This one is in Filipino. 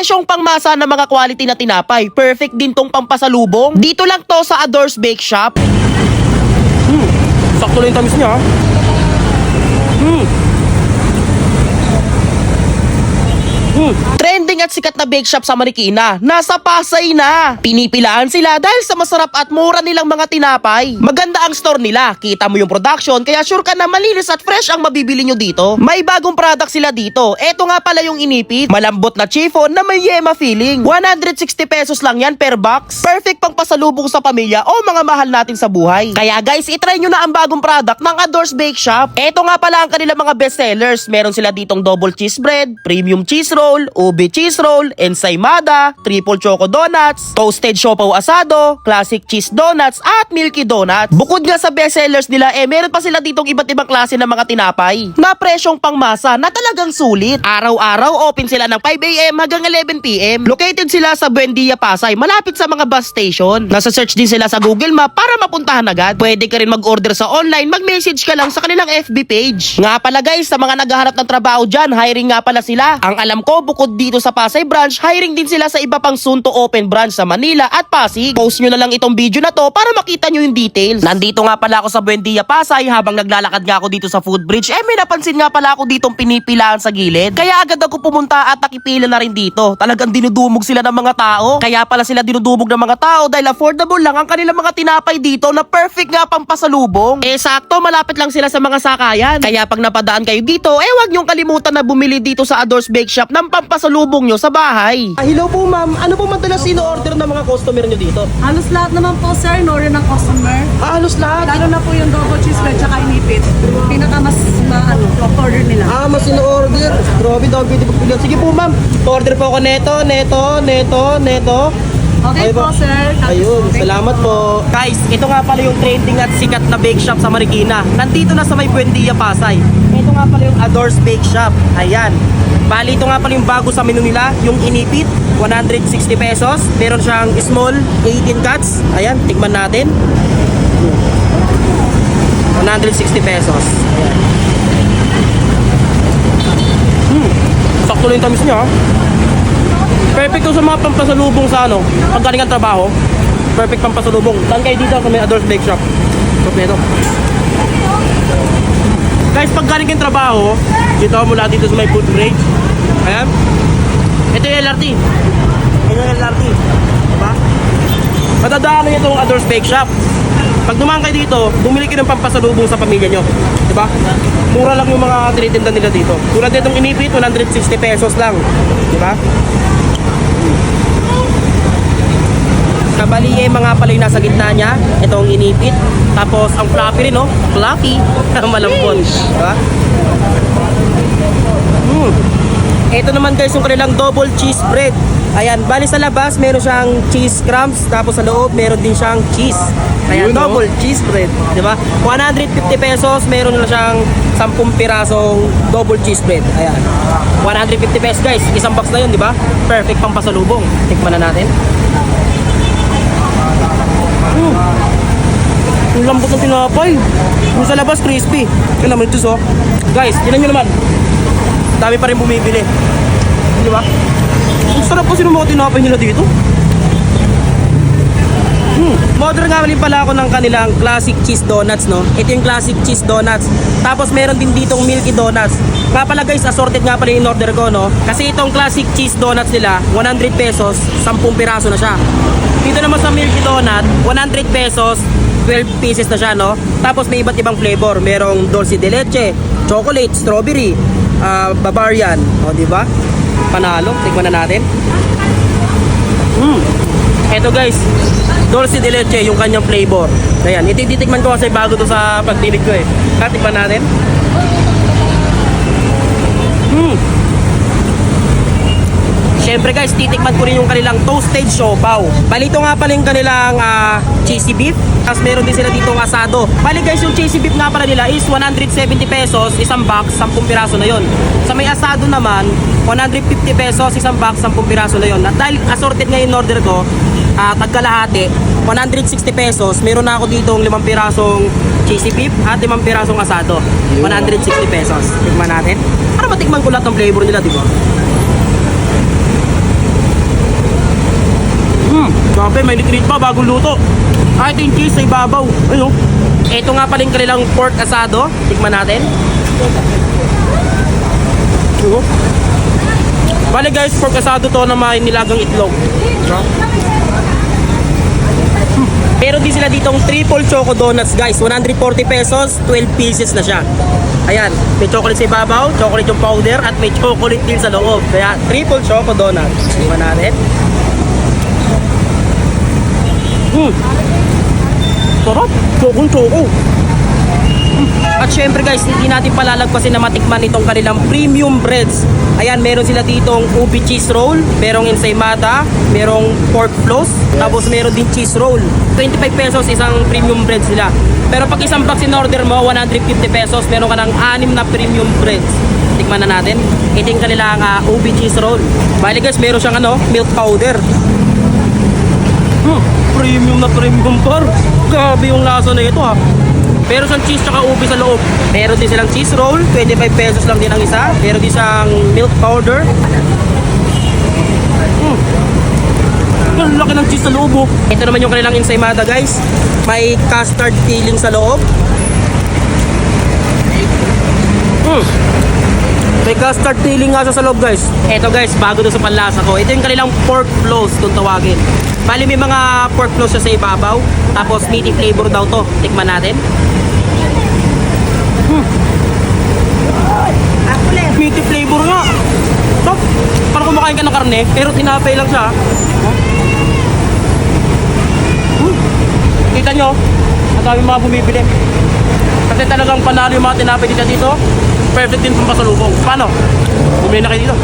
presyong pangmasa ng mga quality na tinapay. Perfect din tong pampasalubong. Dito lang to sa Adores Bake Shop. Hmm. Sakto lang yung tamis niya. ah. Hmm. Hmm. Trending at sikat na bake shop sa Marikina. Nasa Pasay na. Pinipilaan sila dahil sa masarap at mura nilang mga tinapay. Maganda ang store nila. Kita mo yung production kaya sure ka na malinis at fresh ang mabibili nyo dito. May bagong product sila dito. Eto nga pala yung inipit. Malambot na chiffon na may yema feeling. 160 pesos lang yan per box. Perfect pang pasalubong sa pamilya o mga mahal natin sa buhay. Kaya guys, itry nyo na ang bagong product ng Adores Bake Shop. Eto nga pala ang kanilang mga best sellers. Meron sila ditong double cheese bread, premium cheese roll, ube cheese roll, ensaymada, triple choco donuts, toasted siopaw asado, classic cheese donuts, at milky donuts. Bukod nga sa best sellers nila, eh meron pa sila ditong iba't ibang klase ng mga tinapay na presyong pangmasa na talagang sulit. Araw-araw open sila ng 5am hanggang 11pm. Located sila sa Buendia, Pasay, malapit sa mga bus station. Nasa search din sila sa Google Map para mapuntahan agad. Pwede ka rin mag-order sa online, mag-message ka lang sa kanilang FB page. Nga pala guys, sa mga naghahanap ng trabaho dyan, hiring nga pala sila. Ang alam ko, bukod dito sa Pasay branch, hiring din sila sa iba pang soon to open branch sa Manila at Pasig. Post nyo na lang itong video na to para makita nyo yung details. Nandito nga pala ako sa Buendia, Pasay habang naglalakad nga ako dito sa footbridge. Eh may napansin nga pala ako ditong pinipilaan sa gilid. Kaya agad ako pumunta at nakipila na rin dito. Talagang dinudumog sila ng mga tao. Kaya pala sila dinudumog ng mga tao dahil affordable lang ang kanilang mga tinapay dito na perfect nga pang pasalubong. Eh sakto, malapit lang sila sa mga sakayan. Kaya pag napadaan kayo dito, eh wag niyong kalimutan na bumili dito sa Adores Bake Shop ng pampasalubong nyo sa bahay. Ah, hello po ma'am, ano po madalas in-order ng mga customer nyo dito? Halos lahat naman po sir, in order ng customer. Ah, halos lahat. Lalo na po yung double cheese bread tsaka inipit. Pinaka mas ma, ano, order nila. Ah, mas in-order. Grabe daw, pwede pagpilihan. Sige po ma'am, order po ako neto, neto, neto, neto. Ay Okay po ba? sir. Tapos Ayun, po, salamat po. Guys, ito nga pala yung trending at sikat na bake shop sa Marikina. Nandito na sa may Buendia, Pasay. Ito nga pala yung Adores Bake Shop. Ayan. Bali, ito nga pala yung bago sa menu nila, yung inipit, 160 pesos. Meron siyang small, 18 cuts. Ayan, tikman natin. 160 pesos. Ayan. Hmm, sakto lang yung tamis niya. Perfect to sa mga pampasalubong sa ano, pag galing ang trabaho. Perfect pampasalubong. Saan kayo dito sa may Adores Bake Shop? Kompleto. Guys, pag galing kayong trabaho, dito mula dito sa may food bridge. Ayan. Ito yung LRT. Ito yung LRT. Diba? Matadaanan nyo itong Adores Bake Shop. Pag dumaan kayo dito, bumili kayo ng pampasalubong sa pamilya nyo. Diba? Mura lang yung mga tinitinda nila dito. Tulad nitong inipit, 160 pesos lang. Diba? Kabali yung mga pala yung nasa gitna niya. Itong inipit. Tapos ang fluffy rin, no? Fluffy. Malambot. Diba? Hmm. Ito naman guys yung kanilang double cheese bread. Ayan, bali sa labas meron siyang cheese crumbs, tapos sa loob meron din siyang cheese. Ayan, Yun, no? double cheese bread, di ba? 150 pesos, meron na siyang 10 pirasong double cheese bread. Ayan. 150 pesos guys, isang box na yun, di ba? Perfect pang pasalubong. Tikman na natin. Mm. Ang lambot ng tinapay. Yung sa labas, crispy. Yan naman ito, so. Guys, tinan nyo naman. Dami pa rin bumibili. Di ba? Ang sarap po sino mga tinapay nila dito. Hmm. Order nga rin pala ako ng kanilang classic cheese donuts, no? Ito yung classic cheese donuts. Tapos meron din ditong milky donuts. Nga pala guys, assorted nga pala yung order ko, no? Kasi itong classic cheese donuts nila, 100 pesos, 10 piraso na siya. Dito naman sa milky donut, 100 pesos, 12 pieces na siya, no? Tapos may iba't ibang flavor. Merong dulce de leche, chocolate, strawberry, ah, Bavarian. O, di ba? Panalo. Tikman na natin. Mm. Eto guys, dulce de leche yung kanyang flavor. Ayan, ititikman ko kasi bago to sa pagtilig ko eh. Katikman natin. Mm. Siyempre guys, titikman ko rin yung kanilang toasted siopaw. Bali ito nga pala yung kanilang ah, cheesy beef. Tapos meron din sila dito asado. Bali guys, yung cheesy beef nga pala nila is 170 pesos, isang box, 10 piraso na yon. Sa may asado naman, 150 pesos, isang box, 10 piraso na yon. At dahil assorted nga yung order ko, uh, tagkalahati, 160 pesos, meron na ako dito 5 pirasong cheesy beef at 5 pirasong asado. 160 pesos. Tikman natin. Para matikman ko lahat ng flavor nila, di ba? Grabe, may nitreat pa, bagong luto. Ah, ito yung cheese sa ibabaw. Ayun. Ito nga pala yung kanilang pork asado. Tikman natin. Ayun. Bale guys, pork asado to na may nilagang itlog. Meron din sila ditong triple choco donuts guys. 140 pesos, 12 pieces na siya. Ayan, may chocolate sa ibabaw, chocolate yung powder, at may chocolate din sa loob. Kaya triple choco donuts. Tingnan natin. Hmm. Sarap. Choco choco. At syempre guys, hindi natin palalagpasin na matikman itong kanilang premium breads. Ayan, meron sila ditong ubi cheese roll, merong ensaymada, merong pork floss, tapos meron din cheese roll. 25 pesos isang premium breads nila. Pero pag isang box in order mo, 150 pesos, meron ka ng anim na premium breads. Tikman na natin. Ito yung kanilang uh, ubi cheese roll. Bali guys, meron siyang ano, milk powder. Hmm, premium na premium par. Grabe yung lasa na ito ha. Meron siyang cheese tsaka ubi sa loob. Meron din silang cheese roll, 25 pesos lang din ang isa. Meron din siyang milk powder. Hmm. Ang laki ng cheese sa loob oh. Ito naman yung kanilang ensaymada guys. May custard filling sa loob. Hmm. May custard filling nga siya sa loob guys. Ito guys, bago to sa panlasa ko. Ito yung kanilang pork floss kung tawagin. Bali may mga pork floss siya sa ibabaw. Tapos meaty flavor daw to. Tikman natin. Hmm. Meaty flavor nga. So, parang kumakain ka ng karne, pero tinapay lang siya. Hmm. Kita nyo, ang dami mga bumibili. Kasi talagang panalo yung mga tinapay dito dito. Perfect din pang pasalubong. Paano? Bumili na kayo dito.